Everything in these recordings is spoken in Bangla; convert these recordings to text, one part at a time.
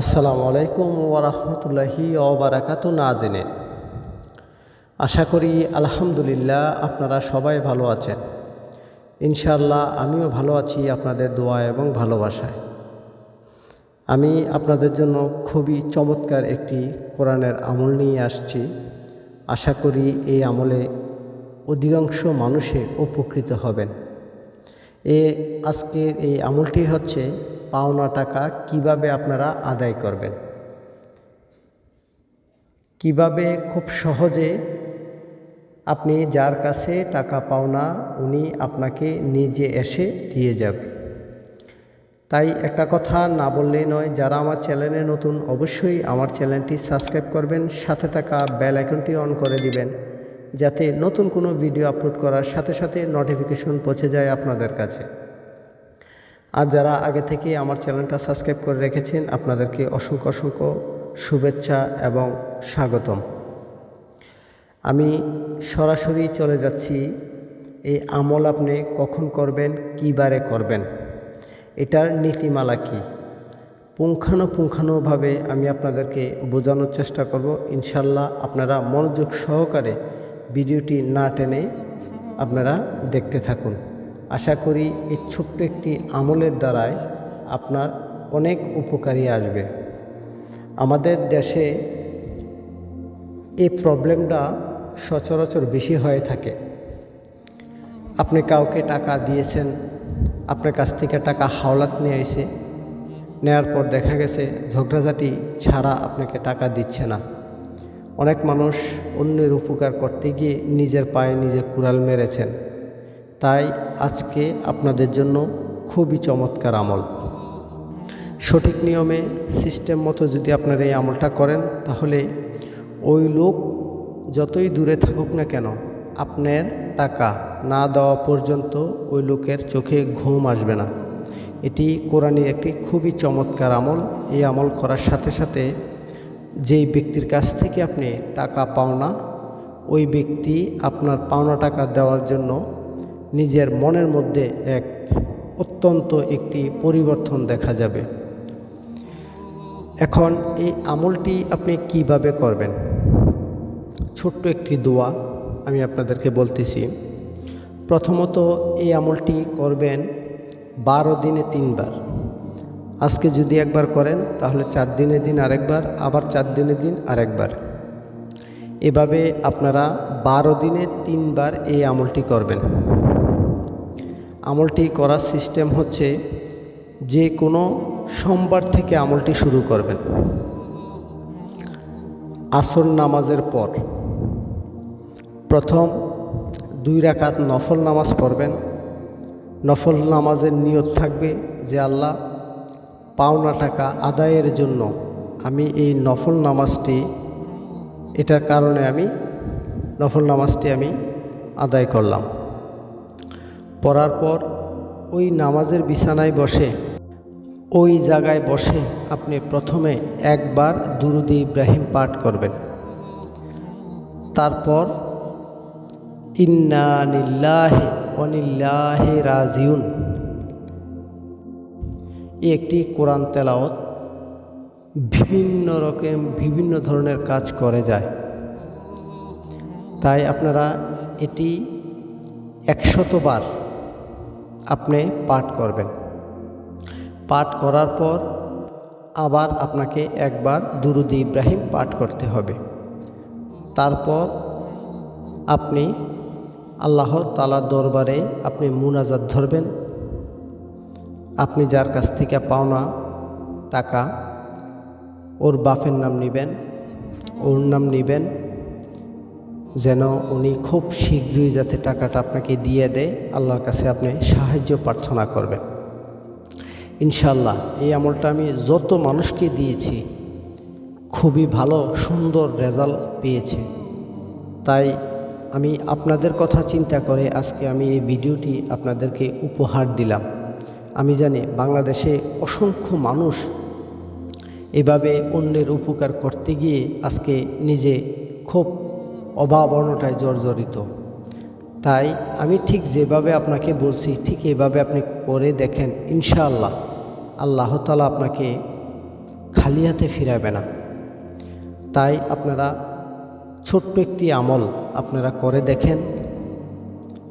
আসসালামু আলাইকুম ওরহমতুল্লাহি ওবরাকাত নাজেনে আশা করি আলহামদুলিল্লাহ আপনারা সবাই ভালো আছেন। ইনশাআল্লাহ আমিও ভালো আছি আপনাদের দোয়া এবং ভালোবাসায়। আমি আপনাদের জন্য খুবই চমৎকার একটি কোরআনের আমল নিয়ে আসছি। আশা করি এই আমলে অধিকাংশ মানুষে উপকৃত হবেন। এ আজকের এই আমলটি হচ্ছে পাওনা টাকা কীভাবে আপনারা আদায় করবেন? কীভাবে খুব সহজে আপনি যার কাছে টাকা পাওনা উনি আপনাকে নিজে এসে দিয়ে যাবে? তাই একটা কথা না বললেই নয়, যারা আমার চ্যানেলে নতুন অবশ্যই আমার চ্যানেলটি সাবস্ক্রাইব করবেন, সাথে থাকা বেল আইকনটি অন করে দিবেন, যাতে নতুন কোনো ভিডিও আপলোড করার সাথে সাথে নোটিফিকেশন পৌঁছে যায় আপনাদের কাছে। আর যারা আগে থেকে আমার চ্যানেলটা সাবস্ক্রাইব করে রেখেছেন, আপনাদেরকে অসংখ্য অসংখ্য শুভেচ্ছা এবং স্বাগতম। আমি সরাসরি চলে যাচ্ছি, এই আমল আপনি কখন করবেন বারে করবেন, এটার নীতিমালা কী? পুঙ্খানুপুঙ্খানুভাবে আমি আপনাদেরকে বোঝানোর চেষ্টা করব। ইনশাল্লাহ আপনারা মনোযোগ সহকারে ভিডিওটি না টেনে আপনারা দেখতে থাকুন। আশা করি এই ছোট্ট একটি আমলের দ্বারায় আপনার অনেক উপকারী আসবে। আমাদের দেশে এই প্রবলেমটা সচরাচর বেশি হয়ে থাকে। আপনি কাউকে টাকা দিয়েছেন, আপনার কাছ থেকে টাকা হাওলাত নিয়ে এসে নেওয়ার পর দেখা গেছে ঝগড়াঝাটি ছাড়া আপনাকে টাকা দিচ্ছে না। অনেক মানুষ অন্যের উপকার করতে গিয়ে নিজের পায়ে নিজে কুড়াল মেরেছেন। তাই আজকে আপনাদের জন্য খুবই চমৎকার আমল। সঠিক নিয়মে, সিস্টেম মতো যদি আপনারা এই আমলটা করেন, তাহলে ওই লোক যতই দূরে থাকুক না কেন, আপনার টাকা না দেওয়া পর্যন্ত ওই লোকের চোখে ঘুম আসবে না। এটি কোরআনের একটি খুবই চমৎকার আমল। এই আমল করার সাথে সাথে যেই ব্যক্তির কাছ থেকে আপনি টাকা পাওনা, ওই ব্যক্তি আপনার পাওনা টাকা দেওয়ার জন্য নিজের মনের মধ্যে এক অত্যন্ত একটি পরিবর্তন দেখা যাবে। এখন এই আমলটি আপনি কীভাবে করবেন? ছোট্ট একটি দোয়া আমি আপনাদেরকে বলতেছি। প্রথমত এই আমলটি করবেন বারো দিনে তিনবার। আজকে যদি একবার করেন, তাহলে চার দিনের দিন আরেকবার, আবার চার দিনের দিন আরেকবার। এভাবে আপনারা বারো দিনে তিনবার এই আমলটি করবেন। আমলটি করার সিস্টেম হচ্ছে যে কোনো সোমবার থেকে আমলটি শুরু করবেন। আসর নামাজের পর। প্রথম দুই রাকাত নফল নামাজ পড়বেন। নফল নামাজের নিয়ত থাকবে যে, আল্লাহ, পাওনা টাকা আদায়ের জন্য আমি এই নফল নামাজটি, এটার কারণে আমি নফল নামাজটি আমি আদায় করলাম। পড়ার পর ওই নামাজের বিছানায় বসে। ওই জায়গায় বসে আপনি প্রথমে একবার দুরুদি ইব্রাহিম পাঠ করবেন। তারপর ইন্নানিল্লাহে অনিল্লাহে রাজিউন। একটি কোরআন তেলাওত বিভিন্ন রকম, বিভিন্ন ধরনের কাজ করে যায়। তাই আপনারা এটি একশতবার আপনি পাঠ করবেন। পাঠ করার পর আবার আপনাকে একবার দুরুদি ইব্রাহিম পাঠ করতে হবে। তারপর আপনি আল্লাহ তালার দরবারে আপনি মুনাজাত ধরবেন। আপনি যার কাছ থেকে পাওনা টাকা, ওর বাপের নাম নেবেন, ওর নাম নেবেন যেন উনি খুব শীঘ্রই যাতে টাকাটা আপনাকে দিয়ে দেয়, আল্লাহর কাছে আপনি সাহায্য প্রার্থনা করবেন। ইনশাল্লাহ এই আমলটা আমি যত মানুষকে দিয়েছি, খুবই ভালো, সুন্দর রেজাল্ট পেয়েছে। তাই আমি আপনাদের কথা চিন্তা করে আজকে আমি এই ভিডিওটি আপনাদেরকে উপহার দিলাম। আমি জানি বাংলাদেশে অসংখ্য মানুষ এভাবে অন্যের উপকার করতে গিয়ে আজকে নিজে খুব অভাব অনটায় জর্জরিত। তাই আমি ঠিক যেভাবে আপনাকে বলছি, ঠিক এভাবে আপনি করে দেখেন, ইনশাআল্লাহ আল্লাহ তালা আপনাকে খালি হাতে ফিরাবে না। তাই আপনারা ছোট্ট একটি আমল আপনারা করে দেখেন।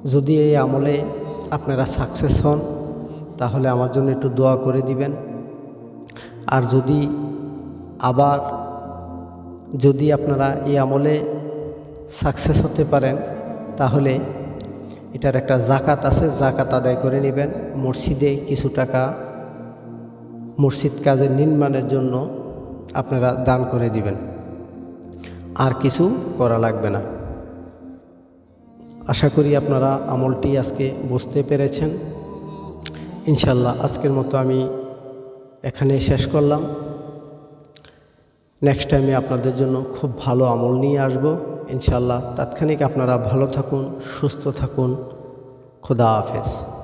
যদি এই আমলে আপনারা সাকসেস হন, তাহলে আমার জন্য একটু দোয়া করে দিবেন। আর যদি আবার, যদি আপনারা এই আমলে সাকসেস হতে পারেন, তাহলে এটার একটা জাকাত আছে জাকাত আদায় করে নেবেন। মসজিদে কিছু টাকা মসজিদ কাজের নির্মাণের জন্য আপনারা দান করে দিবেন। আর কিছু করা লাগবে না। আশা করি আপনারা আমলটি আজকে বুঝতে পেরেছেন। ইনশাল্লাহ আজকের মতো আমি এখানে শেষ করলাম। নেক্সট টাইমে আপনাদের জন্য খুব ভালো আমল নিয়ে আসব। ইনশাল্লাহ তাৎক্ষণিক আপনারা ভালো থাকুন সুস্থ থাকুন। খোদা হাফেজ।